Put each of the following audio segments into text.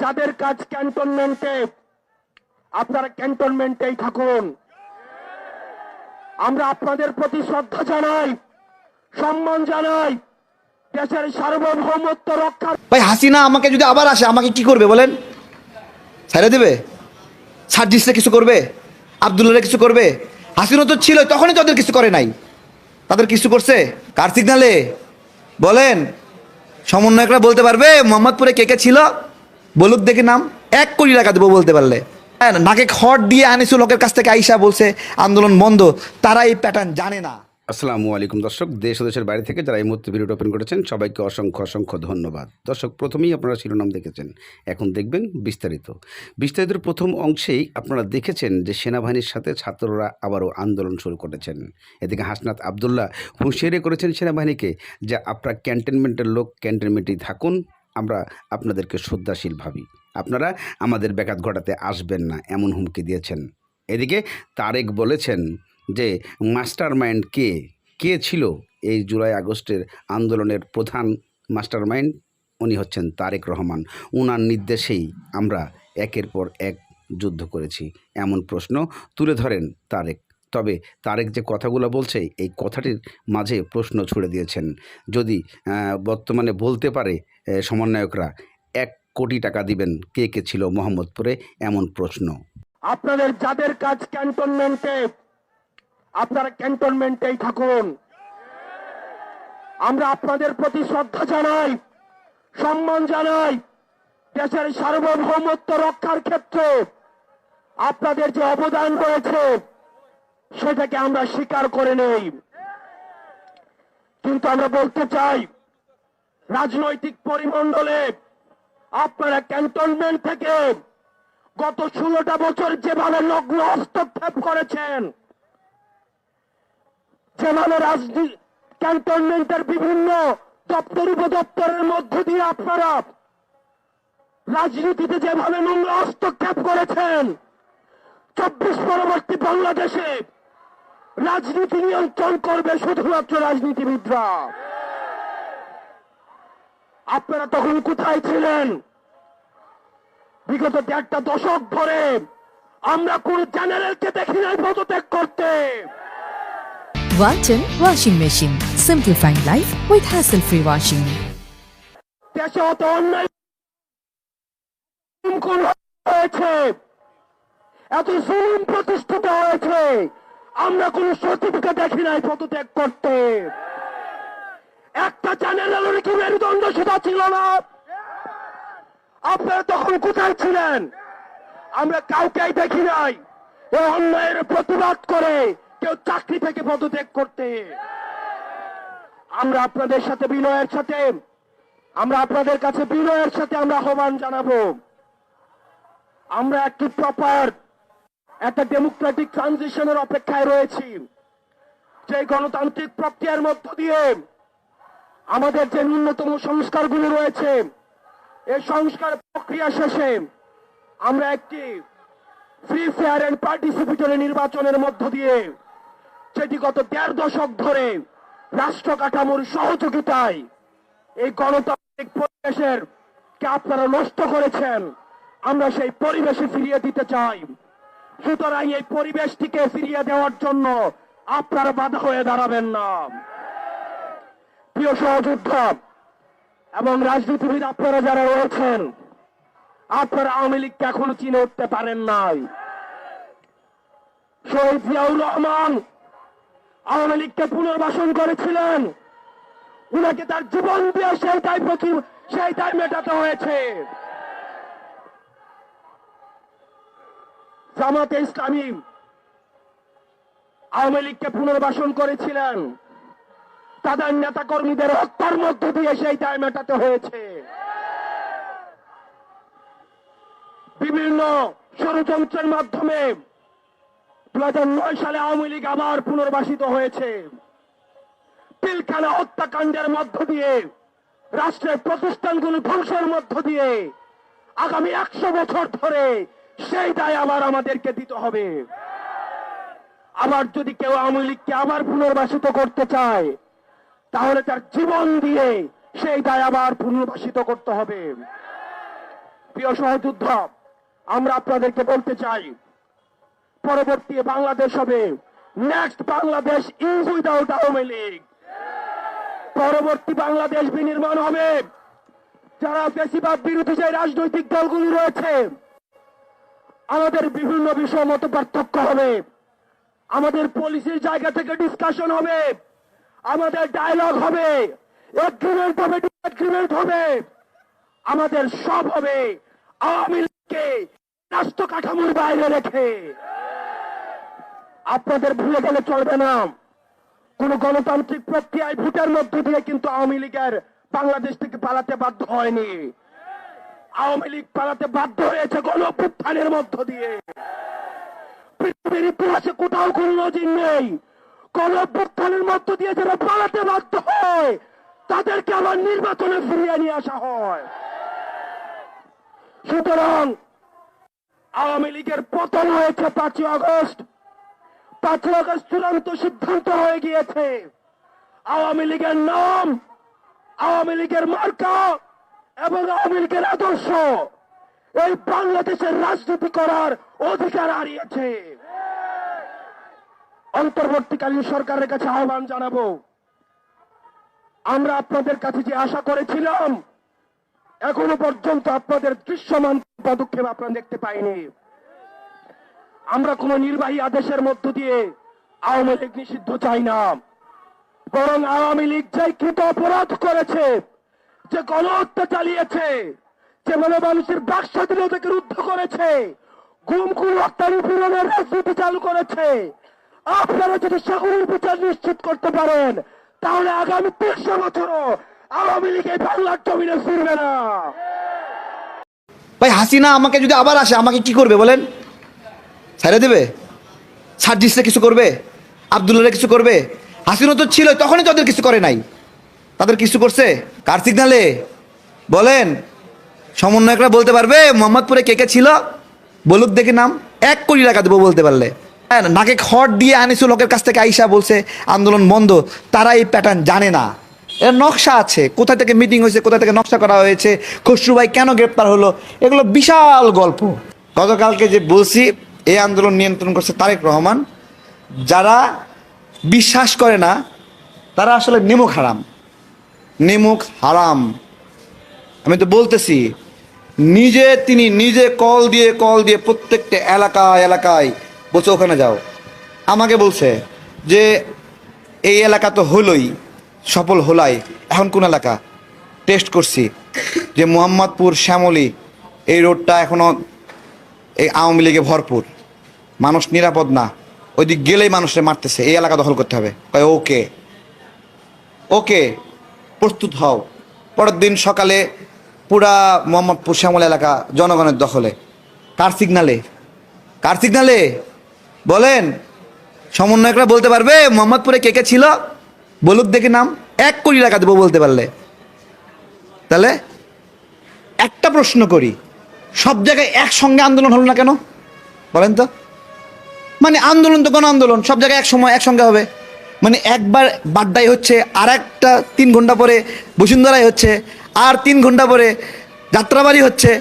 যাদের কাজ ক্যান্টনমেন্টে, আপনারা ক্যান্টনমেন্টেই থাকুন। আমরা আপনাদের প্রতি শ্রদ্ধা জানাই, সম্মান জানাই, দেশের সার্বভৌমত্ব রক্ষার ভাই, হাসিনা আমাকে যদি আবার আসে, আমাকে কি করবে বলেন? ছাইড়ে দেবে? সার্জিসরা কিছু করবে? আবদুল্লাহরা কিছু করবে? হাসিনা তো ছিল তখনই তাদের কিছু করে নাই। তাদের কিছু করছে? কার সিগনালে বলেন। সমন্বয়করা বলতে পারবে, মোহাম্মদপুরে কে কে ছিল? বলুক দেখে নাম। এক কোটি টাকা দেবো বলতে পারলে। হ্যাঁ নাকে খড় দিয়ে আনিসু লোকের কাছ থেকে আইসা বলছে, আন্দোলন বন্ধ। তারা এই প্যাটার্ন জানে না। আসসালামু আলাইকুম দর্শক, দেশ দেশের বাইরে থেকে যারা এই মুহূর্তে ভিডিওটা ওপেন করেছেন, সবাইকে অসংখ্য অসংখ্য ধন্যবাদ। দর্শক, প্রথমেই আপনারা শিরোনাম দেখেছেন। এখন দেখবেন বিস্তারিত। বিস্তারিত প্রথম অংশেই আপনারা দেখেছেন যে সেনাবাহিনীর সাথে ছাত্ররা আবারও আন্দোলন শুরু করেছেন। এদিকে হাসনাত আবদুল্লাহ হুঁশিয়ারি করেছেন সেনাবাহিনীকে যে আপনারা ক্যান্টনমেন্টের লোক ক্যান্টনমেন্টেই থাকুন আমরা আপনাদেরকে শ্রদ্ধাশীল ভাবি। আপনারা আমাদের ব্যাঘাত ঘটাতে আসবেন না, এমন হুমকি দিয়েছেন। এদিকে তারেক বলেছেন যে মাস্টার মাইন্ড কে? কে ছিল? এই জুলাই আগস্টের আন্দোলনের প্রধান মাস্টার মাইন্ড উনি হচ্ছেন তারেক রহমান। ওনার নির্দেশেই আমরা একের পর এক যুদ্ধ করেছি। এমন প্রশ্ন তুলে ধরেন তারেক। তবে তারেক যে কথাগুলো বলছে, এই কথাটির মাঝে প্রশ্ন ছুড়ে দিয়েছেন। যদি বর্তমানে বলতে পারে সমন্বয়করা এক কোটি টাকা দিবেন কে কে ছিল মোহাম্মদপুরে, এমন প্রশ্ন। আপনাদের যাদের কাজ ক্যান্টনমেন্টে, আপনারা ক্যান্টনমেন্টেই থাকুন। আমরা আপনাদের প্রতি শ্রদ্ধা জানাই, সম্মান জানাই, দেশের সার্বভৌমত্ব রক্ষার ক্ষেত্রে আপনাদের যে অবদান রয়েছে, সেটাকে আমরা স্বীকার করে নেই। কিন্তু আমরা বলতে চাই রাজনৈতিক পরিমণ্ডলে আপনারা ক্যান্টনমেন্ট থেকে গত ষোলোটা বছর যেভাবে লগ্ন হস্তক্ষেপ করেছেন, যেভাবে ক্যান্টনমেন্টের বিভিন্ন দপ্তর উপদপ্তরের মধ্য দিয়ে আপনারা রাজনীতিতে যেভাবে নোংরা হস্তক্ষেপ করেছেন, চব্বিশ পরবর্তী বাংলাদেশে রাজনীতি নিয়ন্ত্রণ করবে শুধুমাত্র রাজনীতিবিদরা। আপনারা তখন কোথায় ছিলেন বিগত দেড়টা দশক ধরে আমরা কোন জেনারেলকে দেখি নাই পদত্যাগ করতে Walton Washing Machine. Simplifying life with hassle-free washing. দেশে অত অন্যায় হয়েছে এত জুলুম প্রতিষ্ঠিত হয়েছে আমরা কোন সচিবকে দেখি নাই পদত্যাগ করতে একটা চ্যানেলের কি মেরুদণ্ড সেটা ছিল না? আপনারা তখন কোথায় ছিলেন? আমরা কাউকেই দেখি নাই। অন্যায়ের প্রতিবাদ করে কেউ চাকরি থেকে পদত্যাগ করতে। আমরা আপনাদের সাথে বিনয়ের সাথে, আমরা আপনাদের কাছে বিনয়ের সাথে আমরা আহ্বান জানাব। আমরা একটি প্রপার একটা ডেমোক্রেটিক ট্রানজিশনের অপেক্ষায় রয়েছি। যে গণতান্ত্রিক প্রক্রিয়ার মধ্য দিয়ে আমাদের যে ন্যূনতম সংস্কারগুলো রয়েছে এই সংস্কার প্রক্রিয়া শেষে আমরা একটি ফ্রি ফেয়ার এন্ড পার্টিসিপেটরি নির্বাচনের মধ্য দিয়ে যেটি গত দেড় দশক ধরে রাষ্ট্র কাঠামোর সহযোগিতায় এই গণতান্ত্রিক পরিবেশের কে আপনারা নষ্ট করেছেন, আমরা সেই পরিবেশে ফিরিয়ে দিতে চাই। সুতরাং এই পরিবেশটিকে ফিরিয়ে দেওয়ার জন্য আপনারা বাধা হয়ে দাঁড়াবেন না। প্রিয় সহযোদ্ধা এবং রাজনীতিবিদ আপনারা যারা রয়েছেন, আপনারা আওয়ামী লীগকে এখনও চিনে উঠতে পারেন নাই। শহীদ জিয়াউর রহমান আওয়ামী লীগকে পুনর্বাসন করেছিলেন। উনাকে তার জীবন দিয়ে সেই দায় প্রতি সেই দায় মেটাতে হয়েছে। জামাতে ইসলামী আওয়ামী লীগকে পুনর্বাসন করেছিলেন। তাদের নেতা কর্মীদের হত্যার মধ্য দিয়ে সেই দায় মেটাতে হয়েছে। বিভিন্ন ষড়যন্ত্রের মাধ্যমে দু সালে আওয়ামী লীগ আবার পুনর্বাসিত হয়েছে। পিলখানা হত্যাকাণ্ডের মধ্য দিয়ে, রাষ্ট্রের প্রতিষ্ঠানগুলো ধ্বংসের মধ্য দিয়ে আগামী একশো বছর ধরে সেই দায় আবার আমাদেরকে দিতে হবে। আবার যদি কেউ আওয়ামী লীগকে আবার পুনর্বাসিত করতে চায় তাহলে তার জীবন দিয়ে সেই দায় আবার পুনর্বাসিত করতে হবে। প্রিয় সহযোদ্ধা, আমরা আপনাদেরকে বলতে চাই, পরবর্তী বাংলাদেশ হবে next Bangladesh is without Awami League. পরবর্তী বাংলাদেশ বিনির্মাণ হবে, যারা বেশিরভাগ বিরোধী যে রাজনৈতিক দলগুলি রয়েছে, আমাদের বিভিন্ন বিষয় মত পার্থক্য হবে। আমাদের পলিসির জায়গা থেকে ডিসকাশন হবে। আমাদের ডায়লগ হবে। এগ্রিমেন্ট হবে ডিসএগ্রিমেন্ট হবে। আমাদের সব হবে। আওয়ামী লীগকে রাষ্ট্র কাঠামোর বাইরে রেখে। আপনাদের ভুলে গেলে চলবে না। কোন গণতান্ত্রিক প্রক্রিয়ায় ভোটের মধ্য দিয়ে কিন্তু আওয়ামী লীগের বাংলাদেশ থেকে পালাতে বাধ্য হয়নি। আওয়ামী লীগ পালাতে বাধ্য হয়েছে গণ অভ্যুত্থানের মধ্য দিয়ে। পৃথিবীর ইতিহাসে কোথাও কোনো নজির নেই। গণ অভ্যুত্থানের মধ্য দিয়ে যারা পালাতে বাধ্য হয়, তাদেরকে আবার নির্বাচনে ফিরিয়ে নিয়ে আসা হয়। সুতরাং আওয়ামী লীগের পতন হয়েছে পাঁচই আগস্ট। পাঁচই চূড়ান্ত সিদ্ধান্ত হয়ে গিয়েছে। আওয়ামী লীগের নাম, আওয়ামী লীগের মার্কা এবং আওয়ামী লীগের আদর্শ, এই বাংলাদেশের রাজনীতি করার অধিকার হারিয়েছে। অন্তর্বর্তীকালীন সরকারের কাছে আহ্বান জানাব। আমরা আপনাদের কাছে যে আশা করেছিলাম, এখনও পর্যন্ত আপনাদের দৃশ্যমান পদক্ষেপ আপনারা দেখতে পাইনি। আমরা কোন নির্বাহী আদেশের মধ্য দিয়ে আওয়ামী লীগ নিষিদ্ধ চাই না। বরং আওয়ামী লীগ যে কৃত অপরাধ করেছে, যে গণহত্যা চালিয়েছে, যে মানে মানুষের বাক স্বাধীনতাকে রুদ্ধ করেছে, গুম খুন হত্যা নিপীড়নের রাজনীতি চালু করেছে আপনারা যদি সকলের বিচার নিশ্চিত করতে পারেন, তাহলে আগামী তিনশো বছরও আওয়ামী লীগ এই বাংলার জমিনে ফিরবে না। ভাই, হাসিনা আমাকে যদি আবার আসে, আমাকে কি করবে বলেন? ছাড়ে দেবে? দিচ্ছে কিছু করবে? আবদুল্লাহ কিছু করবে? হাসিনা তো ছিল তখনই তো ওদের কিছু করে নাই। তাদের কিছু করছে? কার সিগনালে বলেন। সমন্বয়করা বলতে পারবে, মোহাম্মদপুরে কে কে ছিল? বলুক দেখে নাম। এক কোটি টাকা দেবো বলতে পারলে। নাকে খড় দিয়ে আনিসু লোকের কাছ থেকে আইসা বলছে, আন্দোলন বন্ধ। তারা এই প্যাটার্ন জানে না। এর নকশা আছে। কোথা থেকে মিটিং হয়েছে কোথা থেকে নকশা করা হয়েছে, খসরু ভাই কেন গ্রেপ্তার হলো, এগুলো বিশাল গল্প। গতকালকে যে বলছি, এই আন্দোলন নিয়ন্ত্রণ করছে তারেক রহমান, যারা বিশ্বাস করে না, তারা আসলে নেমুখ হারাম। নেমুখ হারাম। আমি তো বলতেছি, নিজে তিনি নিজে কল দিয়ে কল দিয়ে প্রত্যেকটা এলাকায় এলাকায় বলছে, ওখানে যাও। আমাকে বলছে যে, এই এলাকা তো হলোই, সফল হলাই। এখন কোন এলাকা? টেস্ট করছি যে, মোহাম্মদপুর, শ্যামলী, এই রোডটা এখনও এই আওয়ামী লীগে ভরপুর। মানুষ নিরাপদ না। ওইদিক গেলেই মানুষের মারতেছে। এই এলাকা দখল করতে হবে। কয়, ওকে। ওকে, প্রস্তুত হও। পরের দিন সকালে পুরা মোহাম্মদপুর, শ্যামল এলাকা জনগণের দখলে। কার সিগনালে কার সিগনালে বলেন, সমন্বয়করা বলতে পারবে, মোহাম্মদপুরে কে কে ছিল? বলুক দেখে নাম। এক কোটি টাকা দেবো বলতে পারলে। তাহলে একটা প্রশ্ন করি, সব জায়গায় একসঙ্গে আন্দোলন হলো না কেন? বলেন তো। মানে আন্দোলন তো কোনো আন্দোলন সব জায়গায় এক সময় একসঙ্গে হবে। মানে একবার বাড্ডাই হচ্ছে আর একটা তিন ঘণ্টা পরে বসুন্ধরাই হচ্ছে, আর তিন ঘণ্টা পরে যাত্রাবাড়ি হচ্ছে,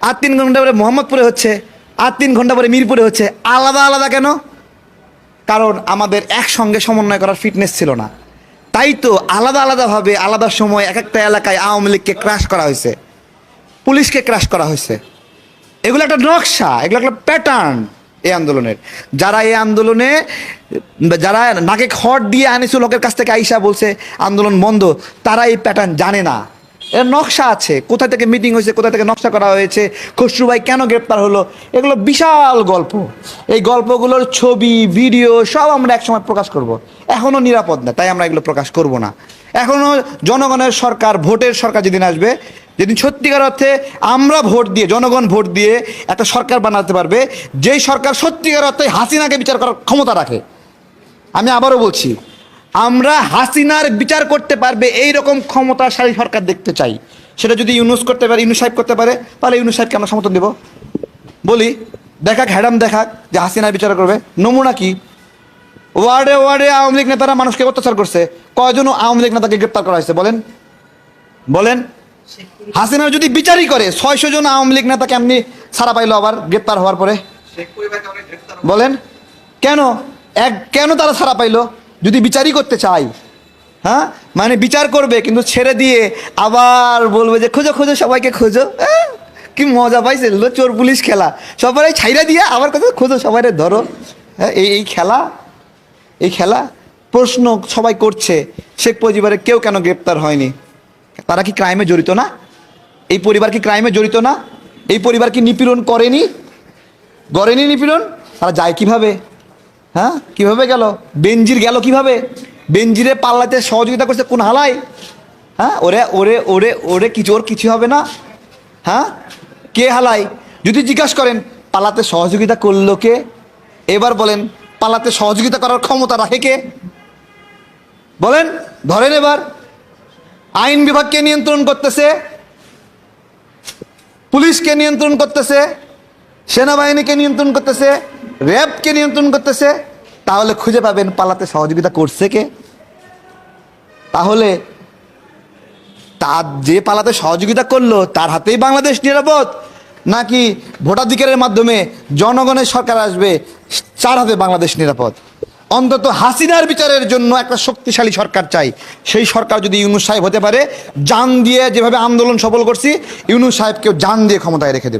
আর তিন ঘণ্টা পরে মোহাম্মদপুরে হচ্ছে। আর তিন ঘণ্টা পরে মিরপুরে হচ্ছে আলাদা আলাদা কেন? কারণ আমাদের একসঙ্গে সমন্বয় করার ফিটনেস ছিল না। তাই তো আলাদা আলাদাভাবে আলাদা সময় এক একটা এলাকায় আওয়ামী লীগকে ক্রাশ করা হয়েছে, পুলিশকে ক্রাশ করা হয়েছে। এগুলো একটা নকশা, এগুলো একটা প্যাটার্ন এই আন্দোলনের। যারা এই আন্দোলনে, যারা নাকে খড় দিয়ে আনিসু লোকের কাছ থেকে আইসা বলছে, আন্দোলন বন্ধ, তারা এই প্যাটার্ন জানে না। এর নকশা আছে। কোথা থেকে মিটিং হয়েছে কোথা থেকে নকশা করা হয়েছে, খসরু ভাই কেন গ্রেপ্তার হলো, এগুলো বিশাল গল্প। এই গল্পগুলোর ছবি ভিডিও সব আমরা একসময় প্রকাশ করব। এখনও নিরাপদ না, তাই আমরা এগুলো প্রকাশ করব না। এখনও জনগণের সরকার, ভোটের সরকার যেদিন আসবে, যেদিন সত্যিকার অর্থে আমরা ভোট দিয়ে, জনগণ ভোট দিয়ে একটা সরকার বানাতে পারবে, যেই সরকার সত্যিকার অর্থে হাসিনাকে বিচার করার ক্ষমতা রাখে। আমি আবারও বলছি আমরা হাসিনার বিচার করতে পারবে এই রকম ক্ষমতাশালী সরকার দেখতে চাই। সেটা যদি ইউনুস করতে পারে, ইউনুস সাহেব করতে পারে, তাহলে ইউনুস সাহেবকে আমরা সমর্থন দেব। বলি, দেখাক, হ্যাডাম দেখাক যে হাসিনার বিচার করবে। নমুনা কি? ওয়ার্ডে ওয়ার্ডে আওয়ামী লীগ নেতারা মানুষকে অত্যাচার করছে। কয়জন আওয়ামী লীগ নেতাকে গ্রেপ্তার করা হয়েছে, বলেন? বলেন। হাসিনার যদি বিচারই করে, ছয়শো জন আওয়ামী লীগ নেতা কেমনি ছাড়া পাইলো আবার গ্রেপ্তার হওয়ার পরে? বলেন। কেন? এক কেন তারা ছাড়া পাইলো? যদি বিচারই করতে চাই হ্যাঁ? মানে বিচার করবে, কিন্তু ছেড়ে দিয়ে আবার বলবে যে, খোঁজো খোঁজো, সবাইকে খোঁজো। কি মজা পাইছে লো চোর পুলিশ খেলা। সবাই ছাইরা দিয়ে আবার কথা, খোঁজো সবাই ধরো। হ্যাঁ এই এই খেলা এই খেলা, প্রশ্ন সবাই করছে। শেখ মুজিবের কেউ কেন গ্রেপ্তার হয়নি। তারা কি ক্রাইমে জড়িত না? এই পরিবার কি ক্রাইমে জড়িত না? এই পরিবার কি নিপীড়ন করেনি? গড়েনি নিপীড়ন? তারা যায় কীভাবে? হ্যাঁ? কীভাবে গেল? বেঞ্জির গেল কীভাবে? বেঞ্জিরে পাল্লাতে সহযোগিতা করছে কোন হালাই? হ্যাঁ? ওরে ওরে ওরে ওরে কিছু, ওর কিছু হবে না? হ্যাঁ? কে হালাই? যদি জিজ্ঞাসা করেন পালাতে সহযোগিতা করল কে? এবার বলেন পালাতে সহযোগিতা করার ক্ষমতা রাখে কে? বলেন, ধরেন এবার, আইন বিভাগকে নিয়ন্ত্রণ করতেছে? পুলিশকে নিয়ন্ত্রণ করতেছে? সেনাবাহিনীকে নিয়ন্ত্রণ করতেছে? র্যাবকে নিয়ন্ত্রণ করতেছে? তাহলে খুঁজে পাবেন পালাতে সহযোগিতা করছে কে? তাহলে তার যে পালাতে সহযোগিতা করল, তার হাতেই বাংলাদেশ নিরাপদ? নাকি ভোটাধিকারের মাধ্যমে জনগণের সরকার আসবে, চার হাতে বাংলাদেশ নিরাপদ? অন্তত হাসিনার বিচারের জন্য একটা শক্তিশালী সরকার চাই। সেই সরকার যদি ইউনুস সাহেব হতে পারে, জান দিয়ে যেভাবে আন্দোলন সফল করছি, ইউনুস সাহেবকেও জান দিয়ে ক্ষমতায় রেখে দেবে।